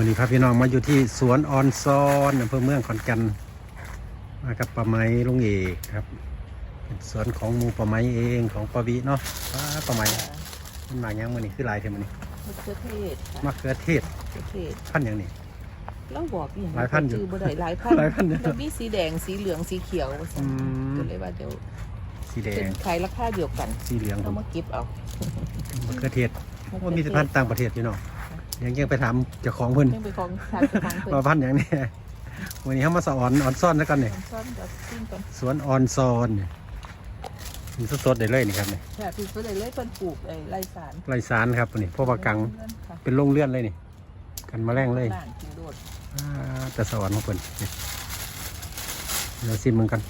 มือนี้พาพี่น้องมาอยู่ที่สวนออนซอนอำเภอเมืองขอนแก่นมากับปลาไม้ลุงเอกครับเป็นสวนของหมูปลาไม้เองของปลาวิเนาะป้าปลาไม้มันมาอย่างมือนี้คือหลายเทมันนี้มะเขือเทศค่ะมะเขือเทศมะเขือเทศพันธุ์อย่างนี้เราบอกอย่างหลายพันอยู่ชื่อบ่ได้หลายพันหลายพันอยู่มันมีสีแดงสีเหลืองสีเขียวว่าซั่นอืมก็เลยว่าเดี๋ยวสีแดเป็นงขายราคาเดียวกัน สีเหลืองเรามาเก็บเอามะเขือเทศว่ามีสพันธุ์ต่างประเทศพี่น้อง ยังยังไปถามเจ้าของเพิ่นยังไปของทางเจ้าของเพิ่นว่าพันธุ์อย่างนี้วันนี้เขามาสอนออนซ่อนแล้วกันเนี่ยซ่อนกับซิ่งก่อนสวนออนซอนเนี่ยมีสดๆได้เลยนี่ครับเนี่ยค่ะพี่เพิ่นได้เลยเพิ่นปลูกไอ้ไรสารไรสารครับนี่พวกปลากังค่ะเป็นโรงเลื่อนเลยนี่กันแมาแรงเลยบ้านกินโดดอ่าแต่สวรรค์ของเพิ่นนี่เดี๋ยวซิมมันกัน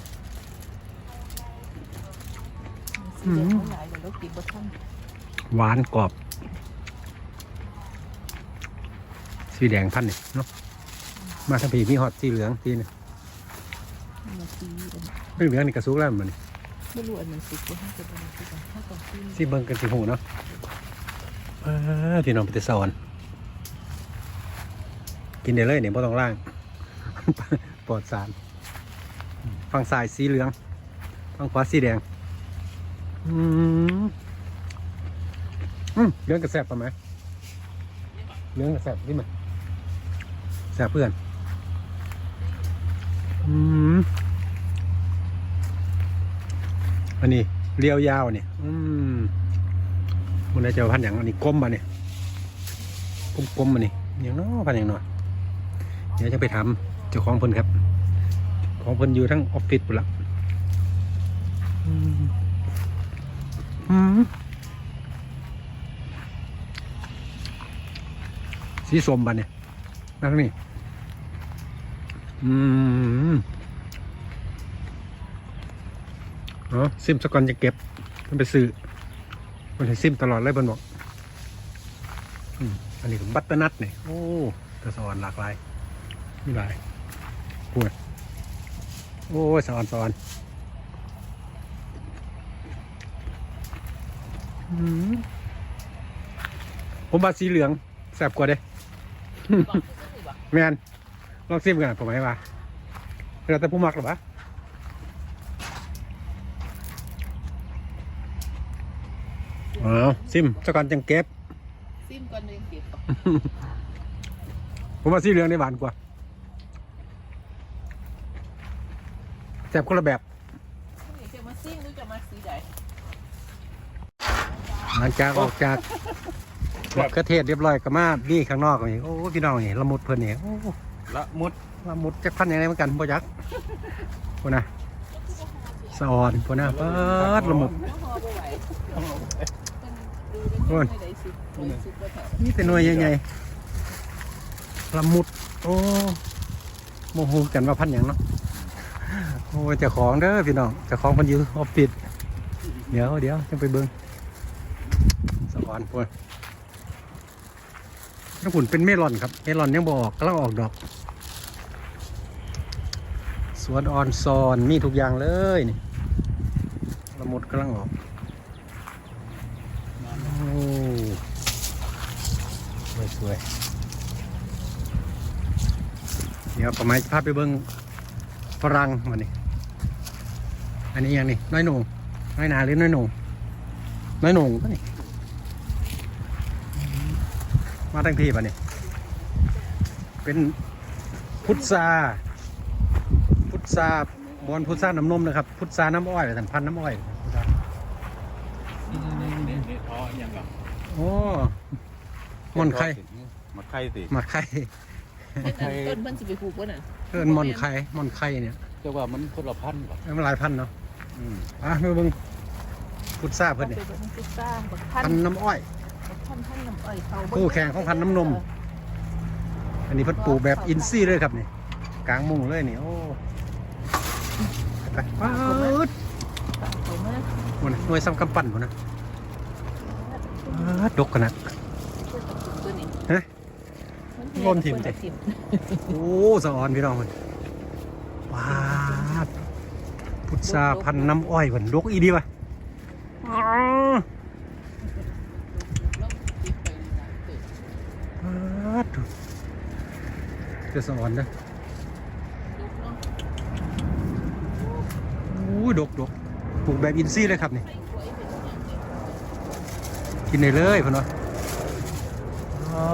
สีแดงเขาหลายเดี๋ยวเรากินบ่ทันหวานกรอบ สีแดงพันนี่เนาะมาทั้งพีมีฮอตสีเหลืองสีนี่มาซีกันไม่เหลืองนี่กระซุกแล้วมันนี่ไม่รู้อันมันสิบบ่ทันจะเป็นสิกันถ้าต้องซิ่งสีเบิ่งกันสีหูเนาะเออที่น้องไปแต่สวรรค์กินได้เลยเนี่ยไม่ต้องล่างปลอดสารฝั่งซ้ายสีเหลืองฝั่งขวาสีแดงอืมอืมเหลืองกระแสบปะไหมเหลืองกระแสบนี่มัน แสบเพื่อนอืมอันนี้เรียวยาวเนี่ย อืมมันจอพันอย่างอันนี้กลมมาเนี่ยกลมๆมมาเนี่ยอย่างน้อพันอย่างน้อยเดี๋ยวจะไปถามเจ้าของเพิ่นครับ ของเพิ่นอยู่ทั้งออฟฟิศปุ่นละอืมสีส้มบานเนี่ยนั่นนี่ อืมเนาะซิมสกอนจะเก็บ มันไปซื้อมันให้ซิมตลอดเลยบนบอกอืมอันนี้ก็บัตเตอร์นัทเนี่ยโอ้แตะสอนหลากหลายมีหลายพูดโอ้ยสอนสอนอืมผมบาสีเหลืองแสบกว่าเด้แมน ลองซิมกันผมให้ว่าเราแต่ผู้มักหรอปะอ๋อซิมสกอนจังเก็บ ซิมก่อนเลยเก็บผมว่าสีเหลืองในหวานกว่าแสบคนละแบบนี่จะมาซิมหรือจะมาสีใดหลังจากออกจากมะเขือเทศเรียบร้อยก็มาบี้ข้างนอกนี่โอ้พี่น้องนี่ละมุดเพิ่นนี่โอ้ ละมุดละมุดจะพันยังไงเหมือนกันบ่ยักพวกนะสะออนพวกนะเปิดละมุดหัวหอบ่ไหวโอ้ยนี่เป็นหน่วยใหญ่ๆละมุด โอ้โมโหกันว่าพันอย่างเนาะโอ้เจ้าของเด้อพี่น้องเจ้าของมันอยู่ออฟฟิศเดี๋ยวเดี๋ยวจะไปเบิ้งสวรรค์พวกถ้าผุนเป็นเมลอนครับ เมลอนยังบออกกำลังออกดอก สวนออนซอนมีทุกอย่างเลยนี่ละมุดกำลังออกโอ้สวยสวยๆเดี๋ยวประมาณพาไปเบิ้งฝรั่งมานี่อันนี้ยังนี่น้อยหนุ่งน้อยนาหรือน้อยหนุ่งน้อยหนุ่งก็นี่มาทั้งทีป่ะนี่เป็นพุทรา ทราบอนพุทราน้ำนมนะครับ พุทราน้ำอ้อยสันพันธุ์น้ำอ้อยพุทรานี่นี่ท้ออย่างกับโอ้มอนไข่มาไข่สิหมักไข่เพิ่นอันต้นเพิ่นสิไปปลูกบ่น่ะเอินมอนไข่มอนไข่เนี่ยแต่ว่ามันคนละพันธุ์ก่อนมันหลายพันธุ์เนาะอืมอะมาเบิ่งพุทราเพิ่นเนี่ยอาไปบิ่งพิซซ่าบักพันพันธุ์น้ำอ้อยบักพันพันน้ำอ้อยเขาคู่แข่งของพันธุ์น้ำนม อันนี้เพิ่นปลูกแบบอินซี่เลยครับนี่กลางมุงเลยนี่โอ้ ไปป๊าดเขามาหมดหน่วยซ้ำกำปั้นหมดนะป๊าดดกขนาด ตัวนี้ฮะนร่วมทีมคนสิละทีมโอ้สะออนพี่น้องมันว้าดพุทราพันธุ์น้ำอ้อยเพิ่นดกอีดีวะอ๋อลองติดไปหลายเติบป๊าดจะสอนนะ ลูกเนาะ โอ้ ยดกดกปลูกแบบอินทรีย์เลยครับนี่ไข่ขวยเป็นอย่างเดียวกินได้เลยพ่อเนาะอ๋อ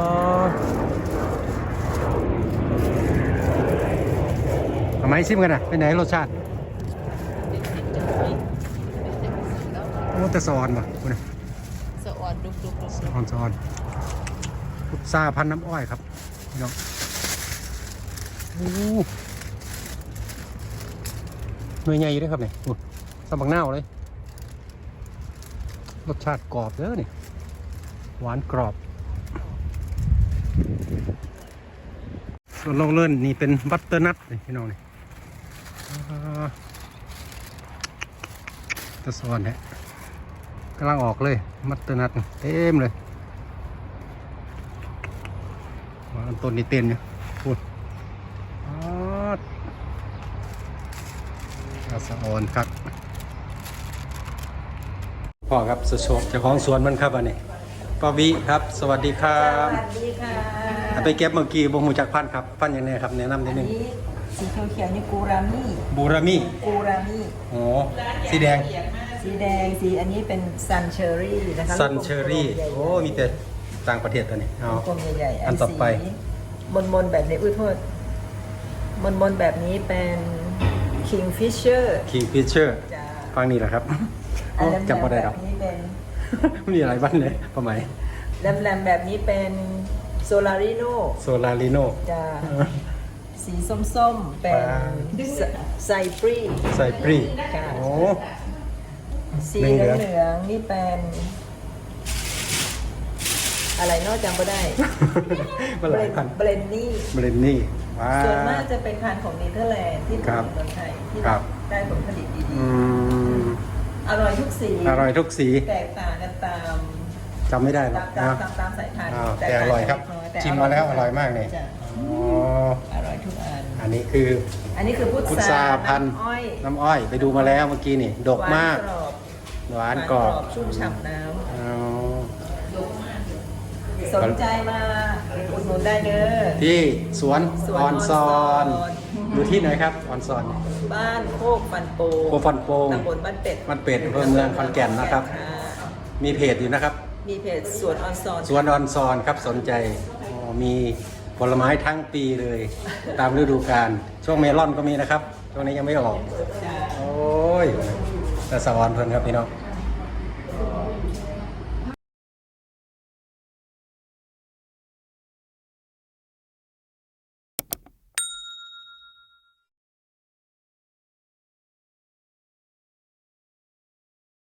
เอาไหมซิมกันนะเป็นไหนรสชาติเด็กๆจะไม่เป็นเด็กสีแล้วโอ้แต่สอนป่ะคุณนะสะออนดุกดุกดุกสอนสอนพุทราพันธุ์น้ำอ้อยครับพี่น้องโอ้ หน่วยใหญ่อยู่ด้วยครับเนี่โอ้สมบักหน้าเลย รสชาติกรอบเด้อนี่ หวานกรอบส่วนลงเลื่อนนี่เป็นบัตเตอร์นัทนี่พี่น้องนี่ตะซอนเนี่ยกำลังออกเลยบัตเตอร์นัทเต็มเลยว่าต้นนี่เต็มอยู่พูดอ่าตะสะ ออนครับพ่อครับสุโชคเจ้าของสวนมันครับอันนี้ป้าวิครับ สวัสดีครับสวัสดีค่ะไปเก็บเมื่อกี้บ่หูจักพันธุ์ครับพันธุ์อย่างไรครับแนะนำนิอัดนนึงนี้สีเขียวๆนี่กูรามิบูรามิกูรามิโอ้สีแดง สีแดงสีอันนี้เป็นซันเชอรี่นะคะซันเชอรี่ลูกกลมๆใหญ่ๆโอ้มีแต่ต่างประเทศตัวนี้เอาลูกกลมใหญ่ๆอันต่อไปมนมนๆแบบนี้อุ้ยโทษมนมนๆแบบนี้เป็น Kingfisher คิงฟิชเชอร์จ้าฟังนี่แหละครับอันโอ้แหลมจำบ่ๆได้แบหรอกบนี้เป็น มีอะไรบ้างเลยประมาณแหลมๆแบบนี้เป็นโซลาริโนโซลาริโน จ้าสีส้มๆ เป็นว้าไซปรีไซปรีค่ะ โอ้ สีเหเหลืองๆลืองๆนี่เป็น อะไรเนอกจำไม่ได้มาหลายพันเบรนนี่ เบรนนี่ ว้า ส่วนมากจะเป็นพันธุ์ของเนเธอร์แลนด์ที่ผครัลิบตในเมืองไทยที่ครับ ได้ผลผลิตดีอืมๆ อร่อยทุกสี อร่อยทุกสีแตกต่างกันตามจำไม่ได้หรอตากมตามนะตามตามสายพันธุ์อ้าวต่แต่อร่อยครับต่างกันเล็กน้แต่ชิมมาแล้วอร่อยมากเลยจ้ะอ๋ออร่อยทุกอัน อันนี้คือ อันนี้คือพุทพุทราพันธุ์ำอ้อยน้ำอ้อยไปดูมาแล้วเมื่อกี้นี่ดกมากหวานกรอบหวานกรอบชุ่มฉ่ำน้อ๋อำ สนใจมาอุดหนุนได้เด้อ ที่สวนสวนออนซอนออนซอน อยู่ที่ไหนครับออนซอนเนี่ย บ้านโคกฟันโปโคฟันโปงตำบลบ้านเป็ดบ้านเป็ดอำเภอเมืองขอนแก่นนะครับมีเพจอยู่นะครับ มีเพจสวนออนซอนสวนออนซอนครับสนใจอ๋อมีผลไม้ทั้งปีเลย ตามฤดูกาลช่วงเมลอนก็มีนะครับช่วงนี้ยังไม่ออกจ้ะโอ้ยแต่สวรรค์เพิ่นครับพี่น้อง